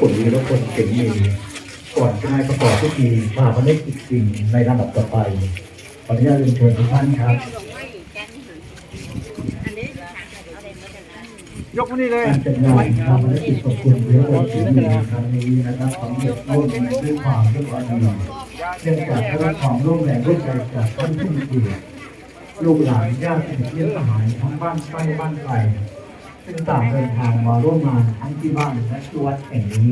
ปุ๋ยและคนเก่งมีก่อนจะให้ประกอบพิธีชาพนักกิจจริงในลำดับต่อไปขออนุญาตเรียนเชิญทุกท่านครับ ยกมานี่เลยการจัดงานชาพนักกิจของคุณเพื่อวันที่หนึ่งในครั้งนี้นะครับสำเร็จรุ่นด้วยความด้วยความดีเนื่องจากได้รับความร่วมแรงร่วมใจจากท่านผู้มีเกียรติลูกหลานญาติสนิทมิตรสหายทั้งบ้านใกล้บ้านไกล ซึ่งต่างเดินทางมาร่วมงานทั้งที่บ้านและที่วัดแห่งนี้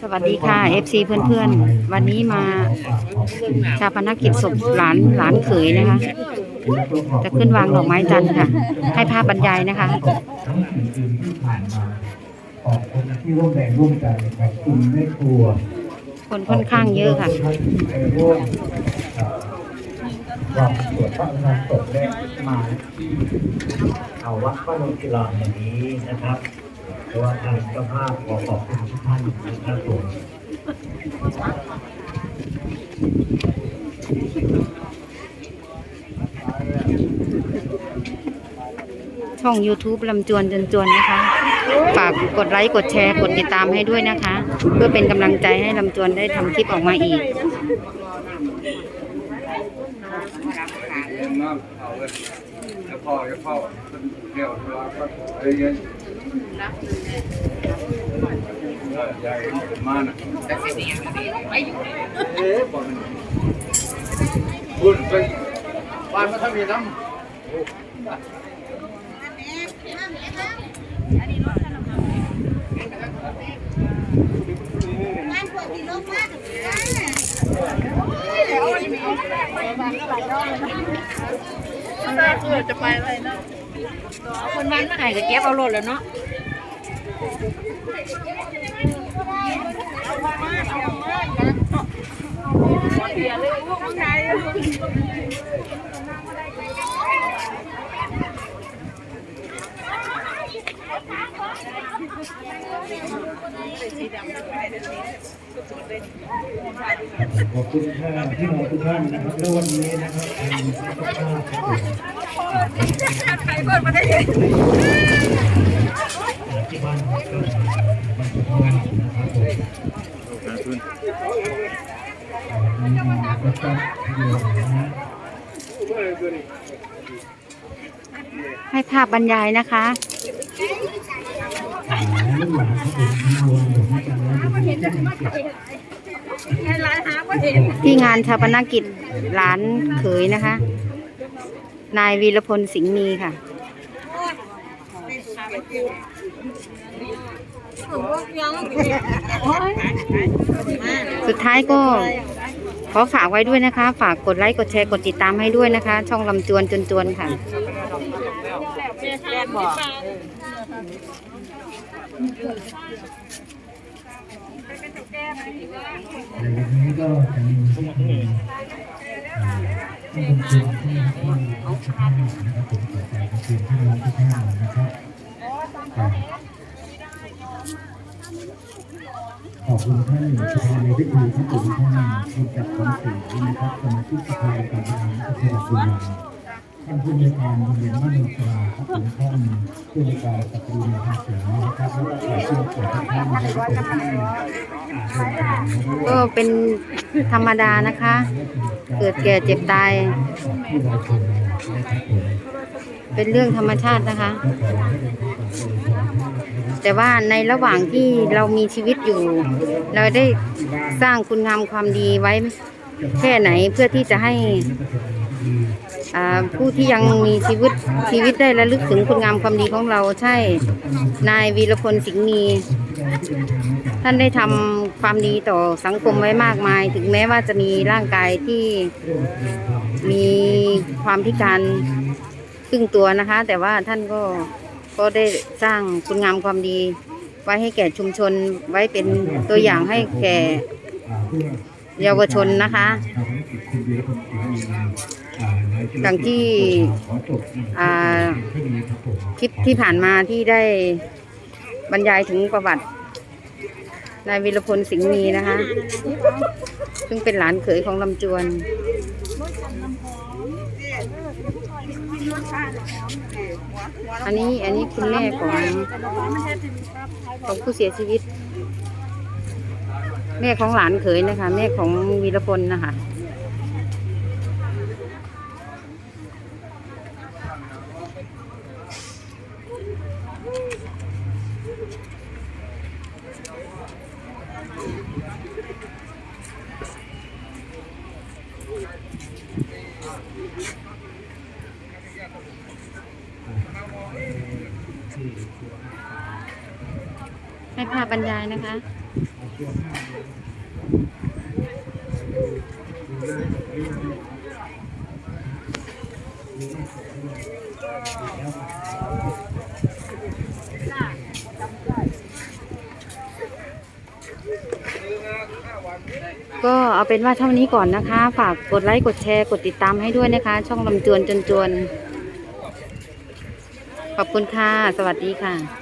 สวัสดีค่ะ FC เพื่อนๆ วันนี้มาชาปนกิจศพหลานหลานเขยนะคะ จะขึ้นวางดอกไม้จันทร์ค่ะ ให้ภาพบรรยายนะคะ ทั้งสี่คืนที่ผ่านมาขอบคุณที่ร่วมแรงร่วมใจขอบคุณแม่ครัวคนค่อนข้างเยอะค่ะขบณที่ไปร่วมเอ่อ ความสวดพระอภิธรรมศพและมาที่เขาวัดพระนงกีฬาแห่งนี้นะครับเพราะว่าทางเจ้าภาพขอขอบคุณทุกท่านนะครับผมช่อง YouTube ลำจวนจนจวนนะคะ ฝากกดไลค์กดแชร์กดติดตามให้ด้วยนะคะ เพื่อเป็นกำลังใจให้ลำจวนได้ทำคลิปออกมาอีก น้ำเอาเลยจะพ่อจะพ่อเดี๋ยวเวลาก็ไอ้เงี้ยใหญ่มานะเอ๊ะบอกมันคุณไปบ้านมาทำมีน้ำ จะไปอะไรเนาะเอาคนบ้านมาให้กับแก๊บเอารถแล้วเนาะ ขอบคุณท่านที่มาทุกท่านนะครับแล้ววันนี้นะครับทางเจ้าภาพครับผมใครเปิดมาได้ที่บ้านก็มันถูกงานนะครับผมมีมาก็ต้องเดียวนะให้ภาพบรรยายนะคะ ลูกหลานครับผมที่รวมอยู่ด้กันแล้วอยู่ที่นี่เก็บที่งานชาปนกิจหลานเขยนะคะ นายวีรพลสิงห์มีค่ะสุดท้ายก็ ขอฝากไว้ด้วยนะคะ ฝากกดไลค์กดแชร์กดติดตามให้ด้วยนะคะ ช่องลำจวนจนจวนค่ะ ในวันนี้ก็จะมีพวกที่ที่เป็นชวนที่ที่ทุกท่านนะครับผมขอใจขอบคุณที่น้องทุกท่านนะครับอ่ขอบคุณท่านประธานในพิธีท่านผู้ท่านคุณจักรคำศรีนะครับสมาชิกสภาการบริหารส่วนจังหวัดบุรีรัมย์ ท่านผู้ในวยการโรงเรียนบ้านนนทราครับผมท่านผู้ในวยการปฏิบัติงานเสียงนะครับแล้วก็ขอเชิญชวนทุกท่านนะครับที่อ่านทางมาร่วมก็เป็นธรรมดานะคะ เกิดแก่เจ็บตาย เป็นเรื่องธรรมชาตินะคะ แต่ว่าในระหว่างที่เรามีชีวิตอยู่ เราได้สร้างคุณงามความดีไว้แค่ไหนเพื่อที่จะให้ ผู้ที่ยังมีชีวิตชีวิตได้ระลึกถึงคุณงามความดีของเราใช่ นายวีรพลสิงห์มีท่านได้ทำความดีต่อสังคมไว้มากมาย ถึงแม้ว่าจะมีร่างกายที่มีความพิการครึ่งตัวนะคะ แต่ว่าท่านก็ก็ได้สร้างคุณงามความดี ไว้ให้แก่ชุมชนไว้เป็นตัวอย่างให้แก่เยาวชนนะคะ ดังที่อ่าคลิปที่ผ่านมาที่ได้บรรยายถึงประวัตินายวีรพลสิงห์มีนะคะ ซึ่งเป็นหลานเขยของลำจวน อันนี้อันนี้คุณแม่ของของผู้เสียชีวิต แม่ของหลานเขยนะคะ แม่ของวีรพลนะคะ ให้ภาพบรรยายนะคะก็เอาเป็นว่าเท่านี้ก่อนนะคะ ฝากกดไลค์ กดแชร์ กดติดตามให้ด้วยนะคะ ช่องลำจวนจนจวน ขอบคุณค่ะ สวัสดีค่ะ